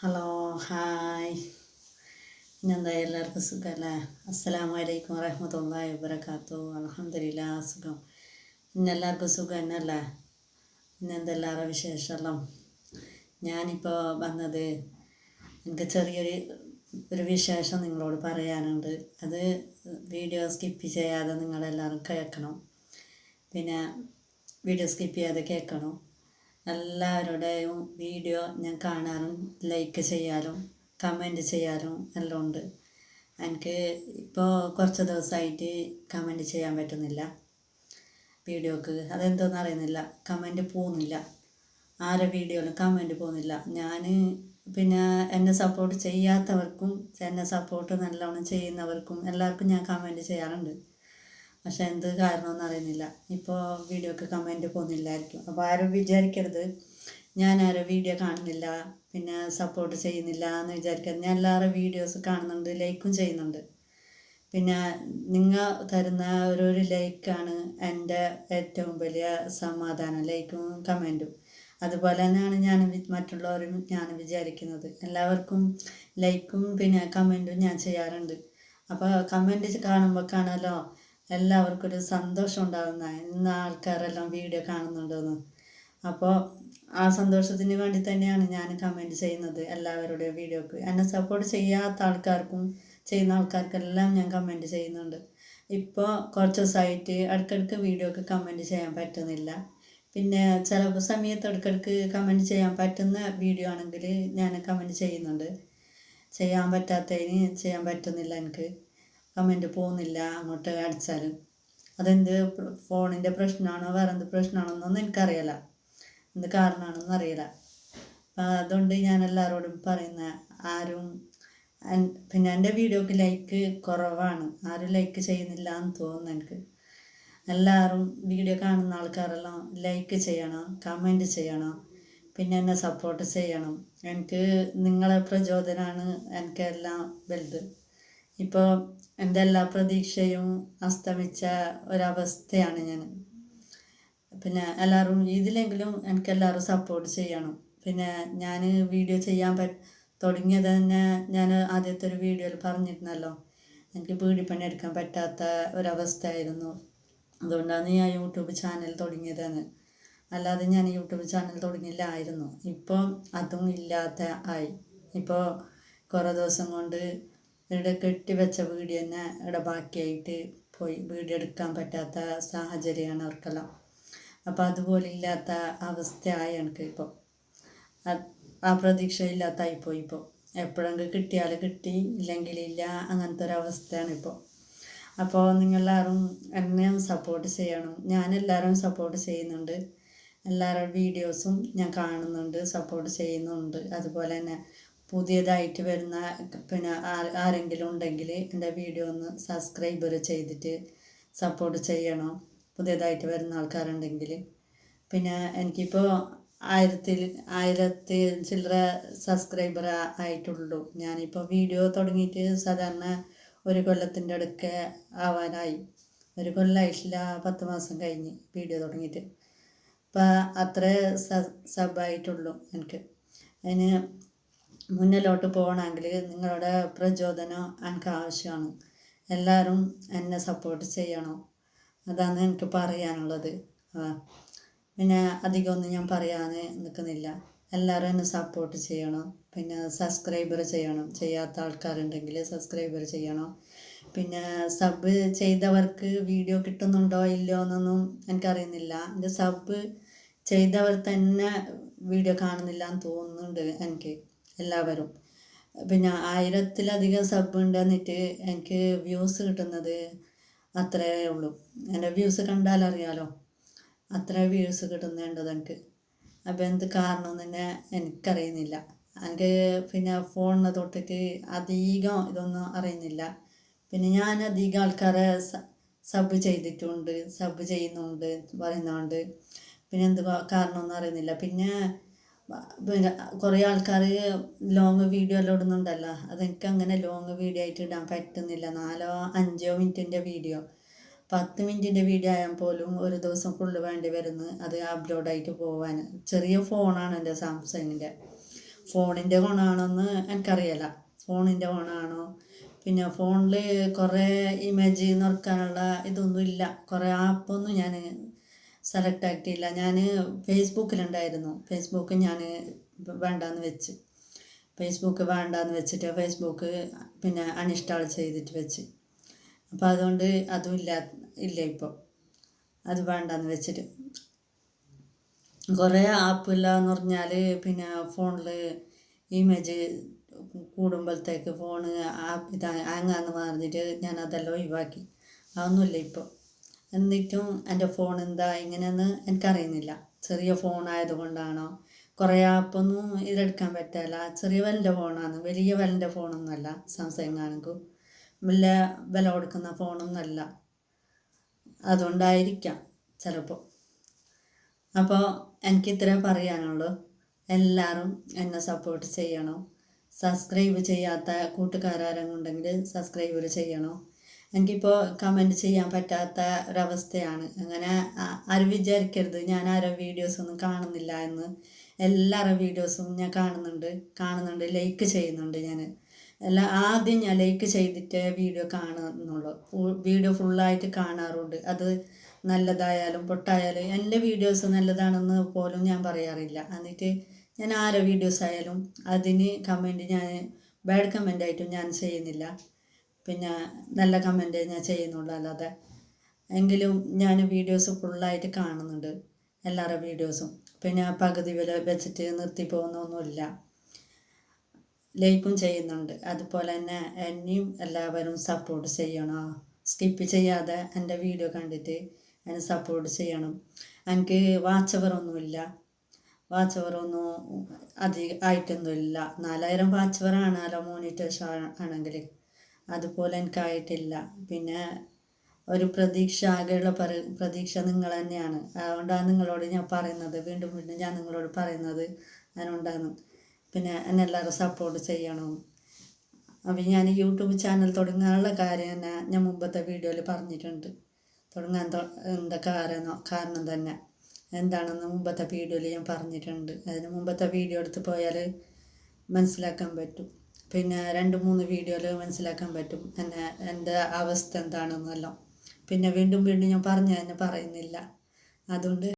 Hello hi ഇന്നെന്താ എല്ലാവർക്കും സുഖമല്ലേ അസ്സലാമു അലൈക്കും വറഹമത്തല്ലാഹി വബർക്കാത്തു അലഹമില്ല സുഖം. ഇന്നെല്ലാവർക്കും സുഖം തന്നെയല്ലേ ഇന്നെന്തെല്ലാവരുടെ വിശേഷമെല്ലാം ഞാനിപ്പോൾ വന്നത് എനിക്ക് ചെറിയൊരു ഒരു വിശേഷം നിങ്ങളോട് പറയാനുണ്ട്. അത് വീഡിയോ സ്കിപ്പ് ചെയ്യാതെ നിങ്ങളെല്ലാവരും കേൾക്കണം. പിന്നെ വീഡിയോ സ്കിപ്പ് ചെയ്യാതെ കേൾക്കണം. എല്ലാവരുടെയും വീഡിയോ ഞാൻ കാണാനും ലൈക്ക് ചെയ്യാനും കമന്റ് ചെയ്യാനും എല്ലാം ഉണ്ട്. എനിക്ക് ഇപ്പോൾ കുറച്ച് ദിവസമായിട്ട് കമന്റ് ചെയ്യാൻ പറ്റുന്നില്ല. വീഡിയോക്ക് അതെന്തോന്ന് അറിയുന്നില്ല. കമന്റ് പോകുന്നില്ല. ആരെ വീഡിയോയിലും കമന്റ് പോകുന്നില്ല. ഞാൻ പിന്നെ എന്നെ സപ്പോർട്ട് ചെയ്യാത്തവർക്കും എന്നെ സപ്പോർട്ട് നല്ലോണം ചെയ്യുന്നവർക്കും എല്ലാവർക്കും ഞാൻ കമന്റ് ചെയ്യാറുണ്ട്. പക്ഷെ എന്ത് കാരണമെന്ന് അറിയുന്നില്ല. ഇപ്പോൾ വീഡിയോക്ക് കമന്റ് പോകുന്നില്ലായിരിക്കും. അപ്പോൾ ആരും വിചാരിക്കരുത്. ഞാൻ ആരും വീഡിയോ കാണുന്നില്ല. പിന്നെ സപ്പോർട്ട് ചെയ്യുന്നില്ല എന്ന് വിചാരിക്കരുത്. ഞാൻ എല്ലാവരും വീഡിയോസ് കാണുന്നുണ്ട് ലൈക്കും ചെയ്യുന്നുണ്ട്. പിന്നെ നിങ്ങൾ തരുന്ന ഓരോരു ലൈക്കാണ് എന്റെ ഏറ്റവും വലിയ സമാധാനം. ലൈക്കും കമന്റും അതുപോലെ തന്നെയാണ് ഞാൻ മറ്റുള്ളവരും ഞാൻ വിചാരിക്കുന്നത്. എല്ലാവർക്കും ലൈക്കും പിന്നെ കമന്റും ഞാൻ ചെയ്യാറുണ്ട്. അപ്പോൾ കമന്റ് കാണുമ്പോൾ കാണാലോ? എല്ലാവർക്കും ഒരു സന്തോഷം ഉണ്ടാകുന്ന ഇന്ന് ആൾക്കാരെല്ലാം വീഡിയോ കാണുന്നുണ്ടെന്ന്. അപ്പോൾ ആ സന്തോഷത്തിന് വേണ്ടി തന്നെയാണ് ഞാൻ കമന്റ് ചെയ്യുന്നത്. എല്ലാവരുടെയും വീഡിയോക്ക്. എന്നെ സപ്പോർട്ട് ചെയ്യാത്ത ആൾക്കാർക്കും ചെയ്യുന്ന ആൾക്കാർക്കെല്ലാം ഞാൻ കമന്റ് ചെയ്യുന്നുണ്ട്. ഇപ്പോൾ കുറച്ച് ദിവസമായിട്ട് ഇടയ്ക്കിടയ്ക്ക് വീഡിയോക്ക് കമന്റ് ചെയ്യാൻ പറ്റുന്നില്ല. പിന്നെ ചില സമയത്ത് ഇടയ്ക്കിടയ്ക്ക് കമന്റ് ചെയ്യാൻ പറ്റുന്ന വീഡിയോ ആണെങ്കിൽ ഞാൻ കമന്റ് ചെയ്യുന്നുണ്ട്. ചെയ്യാൻ പറ്റാത്തതിന് ചെയ്യാൻ പറ്റുന്നില്ല എനിക്ക്. കമന്റ് പോകുന്നില്ല അങ്ങോട്ട് അടിച്ചാലും. അതെന്ത് ഫോണിന്റെ പ്രശ്നമാണോ വേറെ എന്ത് പ്രശ്നമാണോ എന്നൊന്നും എനിക്കറിയില്ല. എന്ത് കാരണമാണെന്ന് അറിയില്ല. അപ്പം അതുകൊണ്ട് ഞാൻ എല്ലാവരോടും പറയുന്ന ആരും പിന്നെ എന്റെ വീഡിയോക്ക് ലൈക്ക് കുറവാണ്. ആരും ലൈക്ക് ചെയ്യുന്നില്ല എന്ന് തോന്നുന്നു എനിക്ക്. എല്ലാവരും വീഡിയോ കാണുന്ന ആൾക്കാരെല്ലാം ലൈക്ക് ചെയ്യണം കമന്റ് ചെയ്യണം പിന്നെ എന്നെ സപ്പോർട്ട് ചെയ്യണം. എനിക്ക് നിങ്ങളെ പ്രചോദനമാണ് എനിക്കെല്ലാം വലുത്. ഇപ്പോൾ എന്റെ എല്ലാ പ്രതീക്ഷയും അസ്തമിച്ച ഒരവസ്ഥയാണ് ഞാൻ. പിന്നെ എല്ലാവരും ഇതിലെങ്കിലും എനിക്ക് എല്ലാവരും സപ്പോർട്ട് ചെയ്യണം. പിന്നെ ഞാൻ വീഡിയോ ചെയ്യാൻ പറ്റ തുടങ്ങിയത് തന്നെ ഞാൻ ആദ്യത്തെ ഒരു വീഡിയോയിൽ പറഞ്ഞിരുന്നല്ലോ. എനിക്ക് പീടിപ്പണി എടുക്കാൻ പറ്റാത്ത ഒരവസ്ഥയായിരുന്നു. അതുകൊണ്ടാണ് ഞാൻ യൂട്യൂബ് ചാനൽ തുടങ്ങിയതെന്ന്. അല്ലാതെ ഞാൻ യൂട്യൂബ് ചാനൽ തുടങ്ങിയില്ലായിരുന്നു ഇപ്പോൾ അതും ഇല്ലാത്ത ആയി. ഇപ്പോൾ കുറേ ദിവസം കൊണ്ട് ഇവിടെ കെട്ടിവെച്ച വീട് തന്നെ ഇവിടെ ബാക്കിയായിട്ട് പോയി. വീട് എടുക്കാൻ പറ്റാത്ത സാഹചര്യമാണ് അവർക്കെല്ലാം. അപ്പം അതുപോലെ ഇല്ലാത്ത അവസ്ഥയായി എനിക്ക് ഇപ്പോൾ ആ പ്രതീക്ഷ ഇല്ലാത്തായിപ്പോയി ഇപ്പോൾ എപ്പോഴെങ്കിലും കിട്ടിയാൽ കിട്ടി ഇല്ലെങ്കിൽ ഇല്ല അങ്ങനത്തെ ഒരു അവസ്ഥയാണ് ഇപ്പോൾ അപ്പോൾ നിങ്ങളെല്ലാവരും എന്നെ സപ്പോർട്ട് ചെയ്യണം. ഞാൻ എല്ലാവരും സപ്പോർട്ട് ചെയ്യുന്നുണ്ട്. എല്ലാവരുടെ വീഡിയോസും ഞാൻ കാണുന്നുണ്ട് സപ്പോർട്ട് ചെയ്യുന്നുണ്ട്. അതുപോലെ തന്നെ പുതിയതായിട്ട് വരുന്ന പിന്നെ ആരെങ്കിലും ഉണ്ടെങ്കിൽ എന്റെ വീഡിയോ ഒന്ന് സബ്സ്ക്രൈബർ ചെയ്തിട്ട് സപ്പോർട്ട് ചെയ്യണം. പുതിയതായിട്ട് വരുന്ന ആൾക്കാരുണ്ടെങ്കിൽ പിന്നെ എനിക്കിപ്പോൾ ആയിരത്തിൽ ആയിരത്തി ചില്ലറ സബ്സ്ക്രൈബർ ആയിട്ടുള്ളൂ. ഞാനിപ്പോൾ വീഡിയോ തുടങ്ങിയിട്ട് സാധാരണ ഒരു കൊല്ലത്തിന്റെ അടുക്ക ആവാനായി. ഒരു കൊല്ലമായിട്ടില്ല പത്ത് മാസം കഴിഞ്ഞ് വീഡിയോ തുടങ്ങിയിട്ട്. അപ്പം അത്ര സബ് ആയിട്ടുള്ളൂ എനിക്ക്. അതിന് മുന്നിലോട്ട് പോകണമെങ്കിൽ നിങ്ങളുടെ പ്രചോദനം എനിക്ക് ആവശ്യമാണ്. എല്ലാവരും എന്നെ സപ്പോർട്ട് ചെയ്യണം. അതാണ് എനിക്ക് പറയാനുള്ളത്. പിന്നെ അധികമൊന്നും ഞാൻ പറയാൻ നിൽക്കുന്നില്ല. എല്ലാവരും എന്നെ സപ്പോർട്ട് ചെയ്യണം. പിന്നെ സബ്സ്ക്രൈബർ ചെയ്യണം. ചെയ്യാത്ത ആൾക്കാരുണ്ടെങ്കിൽ സബ്സ്ക്രൈബർ ചെയ്യണം. പിന്നെ സബ് ചെയ്തവർക്ക് വീഡിയോ കിട്ടുന്നുണ്ടോ ഇല്ലയോ എന്നൊന്നും എനിക്കറിയുന്നില്ല. എന്റെ സബ് ചെയ്തവർ തന്നെ വീഡിയോ കാണുന്നില്ല എന്ന് തോന്നുന്നുണ്ട് എനിക്ക്. എല്ലാവരും. പിന്നെ ആയിരത്തിലധികം സബ് ഉണ്ട് എന്നിട്ട് എനിക്ക് വ്യൂസ് കിട്ടുന്നത് അത്രേ ഉള്ളൂ. എന്റെ വ്യൂസ് കണ്ടാലറിയാലോ അത്ര വ്യൂസ് കിട്ടുന്നുണ്ടത് എനിക്ക്. അപ്പം എന്ത് കാരണം തന്നെ എനിക്കറിയുന്നില്ല. എനിക്ക് പിന്നെ ഫോണിനെ തൊട്ടിട്ട് അധികം ഇതൊന്നും അറിയുന്നില്ല. പിന്നെ ഞാൻ അധികം ആൾക്കാരെ സബ് ചെയ്തിട്ടുണ്ട് സബ് ചെയ്യുന്നുണ്ട് പറയുന്നുണ്ട്. പിന്നെ എന്ത് കാരണമൊന്നും അറിയുന്നില്ല. പിന്നെ പിന്നെ കുറേ ആൾക്കാർ ലോങ് വീഡിയോ എല്ലാം ഇടുന്നുണ്ടല്ലോ അതെനിക്ക് അങ്ങനെ ലോങ് വീഡിയോ ആയിട്ട് ഇടാൻ പറ്റുന്നില്ല. നാലോ അഞ്ചോ മിനിറ്റിന്റെ വീഡിയോ പത്ത് മിനിറ്റിന്റെ വീഡിയോ ആയാൽ പോലും ഒരു ദിവസം ഫുള്ള് വേണ്ടി വരുന്നു അത് അപ്ലോഡായിട്ട് പോകാൻ ചെറിയ ഫോണാണ് എന്റെ സാംസങ്ങിന്റെ. ഫോണിന്റെ ഗുണമാണോന്ന് എനിക്കറിയില്ല. ഫോണിന്റെ ഗുണമാണോ പിന്നെ ഫോണിൽ കുറേ ഇമേജ് നിറക്കാനുള്ള ഇതൊന്നും ഇല്ല കുറേ ആപ്പൊന്നും ഞാൻ സെലക്ട് ആക്കിയില്ല ഞാൻ ഫേസ്ബുക്കിലുണ്ടായിരുന്നു ഫേസ്ബുക്ക് ഞാൻ വേണ്ടാന്ന് വെച്ച്. ഫേസ്ബുക്ക് വേണ്ടാന്ന് വെച്ചിട്ട് ഫേസ്ബുക്ക് പിന്നെ അൺഇൻസ്റ്റാൾ ചെയ്തിട്ട് വെച്ച്. അപ്പോൾ അതുകൊണ്ട് അതും ഇല്ല ഇല്ല ഇപ്പോൾ അത് വേണ്ടാന്ന് വെച്ചിട്ട്. കുറേ ആപ്പില്ല എന്ന് പറഞ്ഞാൽ പിന്നെ ഫോണിൽ ഇമേജ് കൂടുമ്പോഴത്തേക്ക് ഫോണ് ആപ്പ് ഇത് ആങ്ങാന്ന് പറഞ്ഞിട്ട് ഞാൻ അതെല്ലാം ഒഴിവാക്കി. അതൊന്നുമില്ല ഇപ്പോൾ എന്നിട്ടും എന്റെ ഫോൺ എന്താ ഇങ്ങനെയെന്ന് എനിക്കറിയുന്നില്ല. ചെറിയ ഫോൺ ആയതുകൊണ്ടാണോ? കുറേ ആപ്പൊന്നും ഇതെടുക്കാൻ പറ്റില്ല ചെറിയ വലന്റെ ഫോണാണ് വലിയ വലന്റെ ഫോണൊന്നുമല്ല സാംസങ് ആണെങ്കിൽ വലിയ വില കൊടുക്കുന്ന ഫോണൊന്നുമല്ല അതുകൊണ്ടായിരിക്കാം ചിലപ്പോൾ അപ്പോൾ എനിക്ക് ഇത്രേ പറയാനുള്ളൂ. എല്ലാവരും എന്നെ സപ്പോർട്ട് ചെയ്യണം. സബ്സ്ക്രൈബ് ചെയ്യാത്ത കൂട്ടുകാരും ഉണ്ടെങ്കിൽ സബ്സ്ക്രൈബ് ചെയ്യണം. എനിക്കിപ്പോൾ കമന്റ് ചെയ്യാൻ പറ്റാത്ത ഒരവസ്ഥയാണ്. അങ്ങനെ ആരും വിചാരിക്കരുത്. ഞാൻ ആരോ വീഡിയോസ് ഒന്നും കാണുന്നില്ല എന്ന്. എല്ലാവരുടെ വീഡിയോസും ഞാൻ കാണുന്നുണ്ട്. കാണുന്നുണ്ട്. ലൈക്ക് ചെയ്യുന്നുണ്ട് ഞാൻ എല്ലാ ആദ്യം ഞാൻ ലൈക്ക് ചെയ്തിട്ട് വീഡിയോ കാണുന്നുള്ളൂ. വീഡിയോ ഫുള്ളായിട്ട് കാണാറുണ്ട്. അത് നല്ലതായാലും പൊട്ടായാലും എന്റെ വീഡിയോസ് നല്ലതാണെന്ന് പോലും ഞാൻ പറയാറില്ല. എന്നിട്ട് ഞാൻ ആരോ വീഡിയോസ് ആയാലും അതിന് കമന്റ് ഞാൻ ബാഡ് കമന്റ് ആയിട്ടും ഞാൻ ചെയ്യുന്നില്ല. പിന്നെ നല്ല കമന്റ് ഞാൻ ചെയ്യുന്നുള്ളൂ. അല്ലാതെ എങ്കിലും ഞാൻ വീഡിയോസ് ഫുള്ളായിട്ട് കാണുന്നുണ്ട്. എല്ലാവരുടെ വീഡിയോസും പിന്നെ പകുതി വില വെച്ചിട്ട് നിർത്തി പോകുന്നൊന്നുമില്ല. ലൈക്കും ചെയ്യുന്നുണ്ട്. അതുപോലെ തന്നെ എന്നെയും എല്ലാവരും സപ്പോർട്ട് ചെയ്യണം. സ്കിപ്പ് ചെയ്യാതെ എന്റെ വീഡിയോ കണ്ടിട്ട് എന്നെ സപ്പോർട്ട് ചെയ്യണം. എനിക്ക് വാച്ചവറൊന്നുമില്ല വാച്ചവറൊന്നും അധികം ആയിട്ടൊന്നുമില്ല. നാലായിരം വാച്ചവറാണ് അല്ല മോണിറ്റേഴ്സ് ആണെങ്കിൽ അതുപോലെ എനിക്കായിട്ടില്ല. പിന്നെ ഒരു പ്രതീക്ഷ ആകെയുള്ള പ്രതീക്ഷ നിങ്ങൾ തന്നെയാണ്. അതുകൊണ്ടാണ് നിങ്ങളോട് ഞാൻ പറയുന്നത് വീണ്ടും വീണ്ടും ഞാൻ നിങ്ങളോട് പറയുന്നത് അതുകൊണ്ടാണ് പിന്നെ എന്നെ എല്ലാവരും സപ്പോർട്ട് ചെയ്യണം? അപ്പം ഞാൻ യൂട്യൂബ് ചാനൽ തുടങ്ങാനുള്ള കാര്യം തന്നെ ഞാൻ മുമ്പത്തെ വീഡിയോയിൽ പറഞ്ഞിട്ടുണ്ട്. തുടങ്ങാൻ എന്താ കാരണം കാരണം തന്നെ. എന്താണെന്ന് മുമ്പത്തെ വീഡിയോയിൽ ഞാൻ പറഞ്ഞിട്ടുണ്ട്. അതിന് മുമ്പത്തെ വീഡിയോ എടുത്ത് പോയാൽ മനസ്സിലാക്കാൻ പറ്റും. പിന്നെ രണ്ട് മൂന്ന് വീഡിയോയിൽ മനസ്സിലാക്കാൻ പറ്റും എന്നെ എന്റെ അവസ്ഥ എന്താണെന്നെല്ലാം. പിന്നെ വീണ്ടും വീണ്ടും ഞാൻ പറഞ്ഞു തന്നെ പറയുന്നില്ല. അതുകൊണ്ട്